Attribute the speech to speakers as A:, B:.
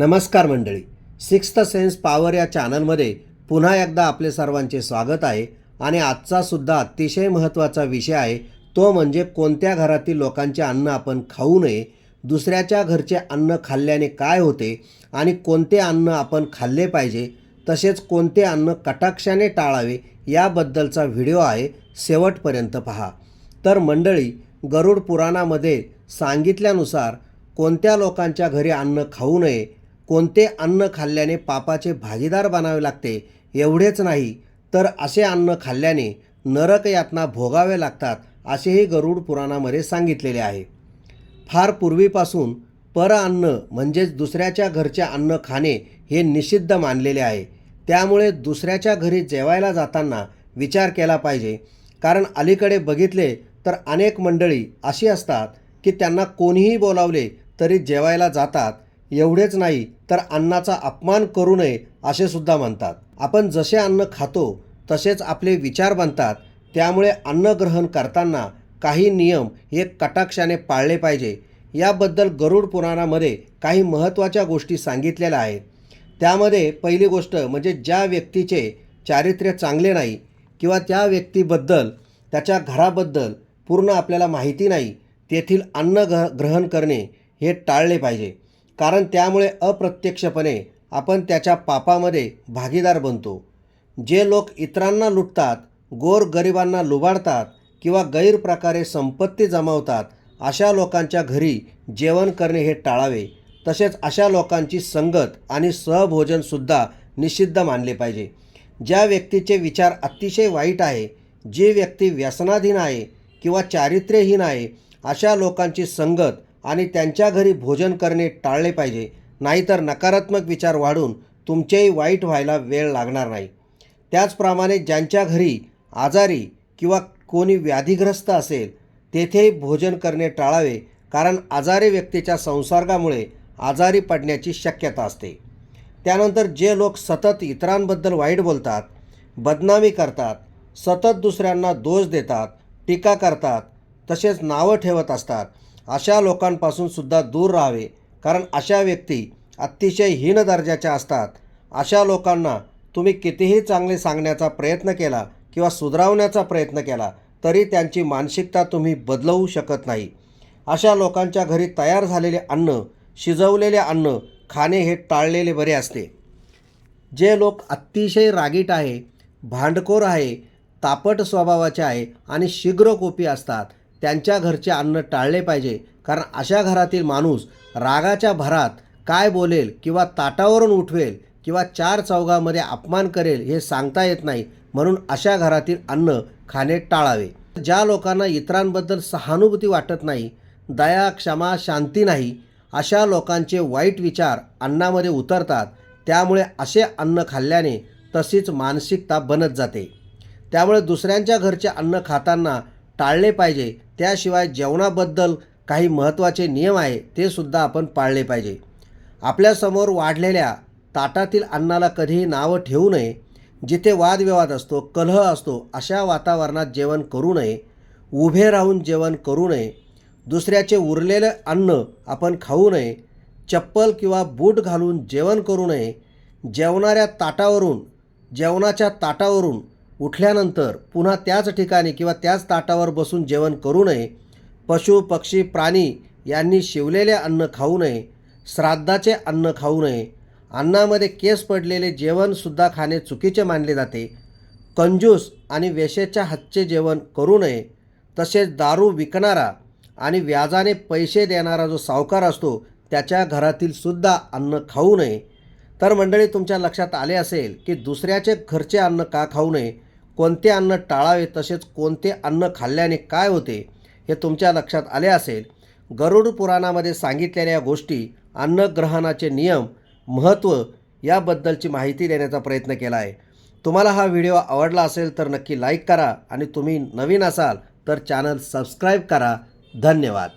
A: नमस्कार मंडळी. Sixth sense power या चॅनलमध्ये पुन्हा एकदा आपले सर्वांचे स्वागत आहे आणि आजचा सुद्धा अतिशय महत्त्वाचा विषय आहे. तो म्हणजे कोणत्या घरातील लोकांचे अन्न आपण खाऊ नये दुसऱ्याच्या घरचे अन्न खाल्ल्याने काय होते आणि कोणते अन्न आपण खाल्ले पाहिजे तसेच कोणते अन्न कटाक्षाने टाळावे याबद्दलचा व्हिडिओ आहे. शेवटपर्यंत पहा. तर मंडळी गरुड पुराणामध्ये सांगितल्यानुसार कोणत्या लोकांच्या घरी अन्न खाऊ नये कोणते अन्न खाल्ल्याने पापाचे भागीदार बनावे लागते एवढेच नाही तर असे अन्न खाल्ल्याने नरक यातना भोगावे लागतात असेही गरुड पुराणामध्ये सांगितलेले आहे. फार पूर्वीपासून पर अन्न म्हणजेच दुसऱ्याच्या घरचे अन्न खाणे हे निषिद्ध मानलेले आहे. त्यामुळे दुसऱ्याच्या घरी जेवायला जाताना विचार केला पाहिजे. कारण अलीकडे बघितले तर अनेक मंडळी अशी असतात की त्यांना कोणीही बोलावले तरी जेवायला जातात एवढेच नाही तर अन्नाचा अपमान करू नये असे सुद्धा म्हणतात. आपण जसे अन्न खातो तसेच आपले विचार बनतात. त्यामुळे अन्न ग्रहण करताना काही नियम हे कटाक्षाने पाळले पाहिजे. याबद्दल गरुड पुराणामध्ये काही महत्त्वाच्या गोष्टी सांगितलेल्या आहेत. त्यामध्ये पहिली गोष्ट म्हणजे ज्या व्यक्तीचे चारित्र्य चांगले नाही किंवा त्या व्यक्तीबद्दल त्याच्या घराबद्दल पूर्ण आपल्याला माहिती नाही तेथील अन्न ग्रहण करणे हे टाळले पाहिजे. कारण त्यामुळे अप्रत्यक्षपणे आपण त्याच्या पापामध्ये भागीदार बनतो. जे लोक इतरांना लुटतात गोर गरिबांना लुबाडतात किंवा गैरप्रकारे संपत्ती जमावतात अशा लोकांच्या घरी जेवण करणे हे टाळावे. तसेच अशा लोकांची संगत आणि सहभोजनसुद्धा निषिद्ध मानले पाहिजे. ज्या व्यक्तीचे विचार अतिशय वाईट आहे जी व्यक्ती व्यसनाधीन आहे किंवा चारित्र्यहीन आहे अशा लोकांची संगत आणि त्यांच्या घरी भोजन करणे टाळले पाहिजे. नाहीतर नकारात्मक विचार वाढून तुमचेही वाईट व्हायला वेळ लागणार नाही. त्याचप्रमाणे ज्यांच्या घरी आजारी किंवा कोणी व्याधीग्रस्त असेल तेथेही भोजन करणे टाळावे कारण आजारी व्यक्तीच्या संसर्गामुळे आजारी पडण्याची शक्यता असते. त्यानंतर जे लोक सतत इतरांबद्दल वाईट बोलतात बदनामी करतात सतत दुसऱ्यांना दोष देतात टीका करतात तसेच नावं ठेवत असतात अशा लोकांपासून सुद्धा दूर राहावे. कारण अशा व्यक्ती अतिशय हीन दर्जाच्या असतात. अशा लोकांना तुम्ही कितीही चांगले सांगण्याचा प्रयत्न केला किंवा सुधारवण्याचा प्रयत्न केला तरी त्यांची मानसिकता तुम्ही बदलवू शकत नाही. अशा लोकांच्या घरी तयार झालेले अन्न शिजवलेले अन्न खाणे हे टाळलेले बरे असते. जे लोक अतिशय रागीट आहे भांडखोर आहे तापट स्वभावाचे आहे आणि शीघ्रकोपी असतात त्यांच्या घरचे अन्न टाळले पाहिजे. कारण अशा घरातील माणूस रागाच्या भरात काय बोलेल किंवा ताटावरून उठवेल किंवा चार चौघामध्ये अपमान करेल हे सांगता येत नाही. म्हणून अशा घरातील अन्न खाणे टाळावे. ज्या लोकांना इतरांबद्दल सहानुभूती वाटत नाही दया क्षमा शांती नाही अशा लोकांचे वाईट विचार अन्नामध्ये उतरतात. त्यामुळे असे अन्न खाल्ल्याने तशीच मानसिकता बनत जाते. त्यामुळे दुसऱ्यांच्या घरचे अन्न खाताना टाळले पाहिजे. त्याशिवाय जेवणाबद्दल काही महत्त्वाचे नियम आहे ते सुद्धा आपण पाळले पाहिजे. आपल्यासमोर वाढलेल्या ताटातील अन्नाला कधीही नावं ठेवू नये. जिथे वादविवाद असतो कलह असतो अशा वातावरणात जेवण करू नये. उभे राहून जेवण करू नये. दुसऱ्याचे उरलेले अन्न आपण खाऊ नये. चप्पल किंवा बूट घालून जेवण करू नये. जेवणाऱ्या ताटावरून जेवणाच्या ताटावरून उठल्यानंतर पुन्हा त्याच ठिकाणी किंवा त्याच ताटावर बसून जेवण करू नये. पशु पक्षी प्राणी यांनी शिवलेले अन्न खाऊ नये. श्राद्धाचे अन्न खाऊ नये. अन्नामध्ये केस पडलेले जेवणसुद्धा खाणे चुकीचे मानले जाते. कंजूस आणि वेशेच्या हातचे जेवण करू नये. तसेच दारू विकणारा आणि व्याजाने पैसे देणारा जो सावकार असतो त्याच्या घरातील सुद्धा अन्न खाऊ नये. तर मंडळी तुमच्या लक्षात आले असेल की दुसऱ्याचे घरचे अन्न का खाऊ नये? कोणते अन्न टाळावे तसेच कोणते अन्न खाल्ल्याने काय होते हे तुमच्या लक्षात आले असेल? गरुड पुराणामध्ये सांगितलेल्या या गोष्टी अन्नग्रहणाचे नियम महत्त्व याबद्दलची माहिती देण्याचा प्रयत्न केला आहे तुम्हाला हा व्हिडिओ आवडला असेल तर नक्की लाईक करा आणि तुम्ही नवीन असाल तर चॅनल सबस्क्राईब करा. धन्यवाद.